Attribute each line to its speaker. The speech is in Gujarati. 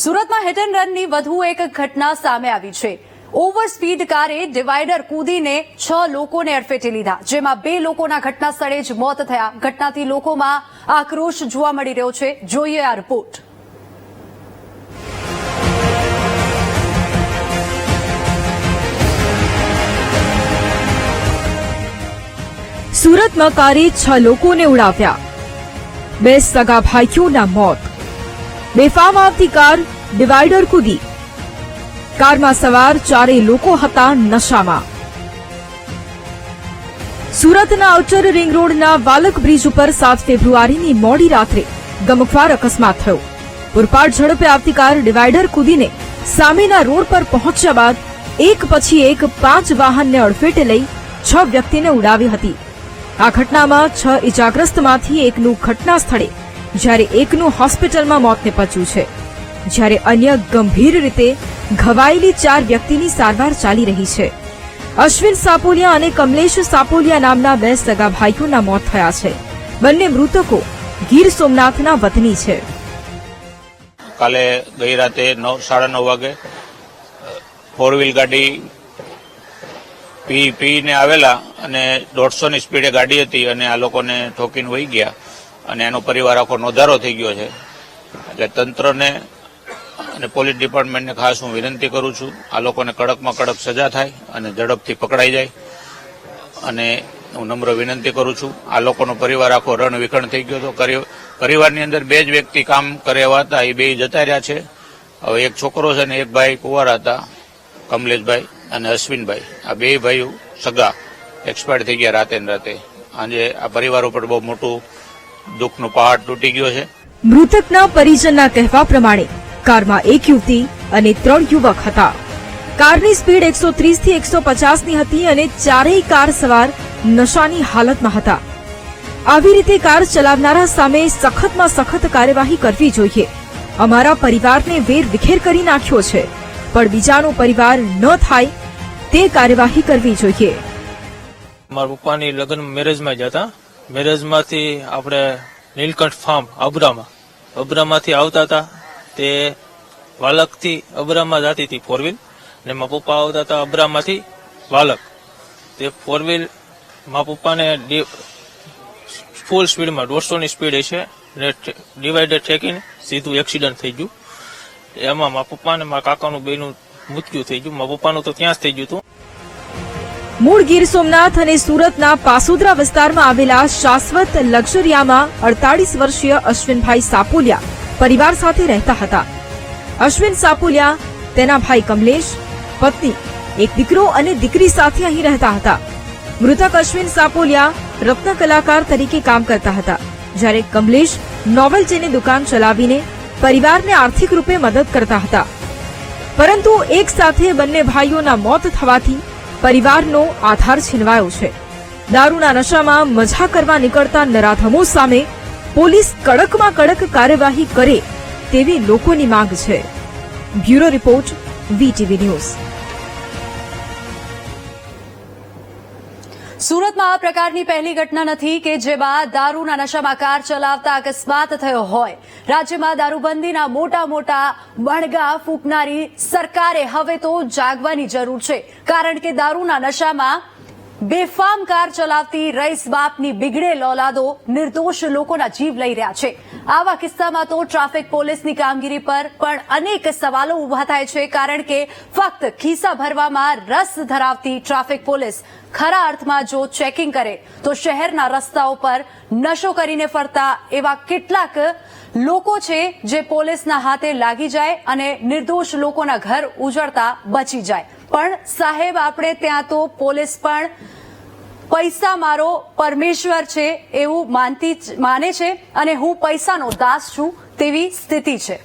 Speaker 1: સુરતમાં હિટ એન્ડ રનની વધુ એક ઘટના સામે આવી છે. ઓવર સ્પીડ કારે ડિવાઈડર કૂદીને છ લોકોને અડફેટે લીધા, જેમાં બે લોકોના ઘટના સ્થળે જ મોત થયા. ઘટનાથી લોકોમાં આક્રોશ જોવા મળી રહ્યો છે. જોઈએ આ રિપોર્ટ
Speaker 2: સુરતમાં કારે છ લોકોને ઉડાવ્યા. બે સગા ભાઈઓના મોત. બેફામ આવતી કાર ડિવાઈડર કૂદી. કારમાં સવાર ચારેય લોકો હતા નશામાં. સુરતના આઉટર રિંગ રોડના વાલક બ્રિજ ઉપર સાત ફેબ્રુઆરીની મોડી રાત્રે ગમખ્વાર અકસ્માત થયો. પૂરપાટ ઝડપે આવતી કાર ડિવાઈડર કૂદીને સામેના રોડ પર પહોંચ્યા બાદ એક પછી એક પાંચ વાહનને અડફેટે લઈ છ વ્યક્તિને ઉડાવી હતી. આ ઘટનામાં છ ઇજાગ્રસ્તમાંથી એકનું ઘટના સ્થળે જ્યારે એકનું હોસ્પિટલમાં મોત નિપજ્યું છે. જ્યારે અન્ય ગંભીર રીતે ઘવાયેલી ચાર વ્યક્તિની સારવાર ચાલી રહી છે. અશ્વિન સાપોલિયા અને કમલેશ સાપોલિયા નામના બે સગા ભાઈઓના મોત થયા છે. બંને મૃતકો ગીર સોમનાથના વતની છે.
Speaker 3: કાલે ગઈ રાતે નવ, સાડા નવ વાગે, ફોર વ્હીલ ગાડી પી, પીને આવેલા અને દોઢસોની સ્પીડે ગાડી હતી અને આ લોકોને ઠોકીને વહી ગયા. અને એનો પરિવાર આખો નોંધારો થઈ ગયો છે. એટલે તંત્રને અને પોલીસ ડિપાર્ટમેન્ટને ખાસ હું વિનંતી કરું છું, આ લોકોને કડકમાં કડક સજા થાય અને ઝડપથી પકડાઈ જાય. અને હું નમ્ર વિનંતી કરું છું, આ લોકોનો પરિવાર આખો રણ વિખણ થઈ ગયો હતો. પરિવારની અંદર બે જ વ્યક્તિ કામ કરે એવા હતા, એ બે જતા રહ્યા છે. હવે એક છોકરો છે ને એક ભાઈ કુંવારા હતા, કમલેશભાઈ અને અશ્વિનભાઈ. આ બે ભાઈઓ સગા, એક્સપાયર થઈ ગયા રાતે ને રાતે. આજે આ પરિવાર ઉપર બહુ મોટું દુઃખનું પહાડ તૂટી ગયો છે.
Speaker 2: મૃતકના પરિજનના કહેવા પ્રમાણે કારમાં એક યુવતી અને ત્રણ યુવક હતા. કારની સ્પીડ એકસો ત્રીસથી એકસો પચાસની હતી અને ચારેય કાર સવાર નશાની હાલતમાં હતા. આવી રીતે કાર ચલાવનારા સામે સખતમાં સખત કાર્યવાહી કરવી જોઈએ. અમારા પરિવારને વેર વિખેર કરી નાખ્યો છે પણ બીજાનો પરિવાર ન થાય તે કાર્યવાહી કરવી જોઈએ.
Speaker 4: મારા પપ્પાની લગ્ન મેરેજમાં જ હતા. મેરેજમાંથી આપણે નીલકંઠ ફાર્મ અબરામાં. અબરામાંથી આવતા હતા તે વાલકથી અબરામાં જતી હતી ફોર વ્હીલ ને મારા પપ્પા આવતા હતા અબરામાંથી વાલક. તે ફોર વ્હીલ મારા પપ્પાને ફૂલ સ્પીડમાં દોઢસોની સ્પીડ છે ને ડિવાઈડર ઠેકીને સીધું એક્સિડન્ટ થઈ ગયું. એમાં મારા પપ્પા અને મારા કાકાનું બેનું મૃત્યુ થઈ ગયું. મારા પપ્પાનું તો ત્યાં જ થઈ ગયું હતું.
Speaker 2: મૂળ ગીર સોમનાથ અને સુરતના પાસુદ્રા વિસ્તારમાં આવેલા શાશ્વત લક્ઝરિયામાં અડતાળીસ વર્ષીય અશ્વિનભાઈ સાપુલિયા પરિવાર સાથે રહેતા હતા. અશ્વિન સાપુલિયા, તેના ભાઈ કમલેશ, પત્ની, એક દીકરો અને દીકરી સાથે અહીં રહેતા હતા. મૃતક અશ્વિન સાપુલિયા રત્ન કલાકાર તરીકે કામ કરતા હતા. જ્યારે કમલેશ નોવેલ્ટીની દુકાન ચલાવીને પરિવારને આર્થિક રૂપે મદદ કરતા હતા. પરંતુ એક સાથે બંને ભાઈઓના મોત થવાથી પરિવારનો આધાર છીનવાયો છે. દારૂના નશામાં મજા કરવા નીકળતા નરાધમો સામે પોલીસ કડકમાં કડક કાર્યવાહી કરે તેવી લોકોની માંગ છે. Bureau report, VTV news.
Speaker 1: સુરતમાં આ પ્રકારની પહેલી ઘટના નથી કે જેમાં દારૂના નશામાં કાર ચલાવતા અકસ્માત થયો હોય. રાજ્યમાં દારૂબંધીના મોટા મોટા બણગા ફૂંકનારી સરકારે હવે તો જાગવાની જરૂર છે. કારણ કે દારૂના નશામાં બેફામ કાર ચલાવતી રઈસ બાપની બિગડેલ ઓલાદો નિર્દોષ લોકોના જીવ લઈ રહ્યા છે. આવા કિસ્સામાં તો ટ્રાફિક પોલીસની કામગીરી પર પણ અનેક સવાલો ઊભા થાય છે, કારણ કે ફક્ત ખિસ્સા ભરવામાં રસ ધરાવતી ટ્રાફિક પોલીસ ખરા અર્થમાં જો ચેકિંગ કરે, તો શહેરના રસ્તાઓ પર નશો કરીને ફરતા એવા કેટલાક લોકો છે જે પોલીસના હાથે લાગી જાય અને નિર્દોષ લોકોના ઘર ઉજળતા બચી જાય. પણ સાહેબ, આપણે ત્યાં તો પોલીસ પણ પૈસા મારો પરમેશ્વર છે એવું માનતી માને છે અને હું પૈસાનો દાસ છું તેવી સ્થિતિ છે.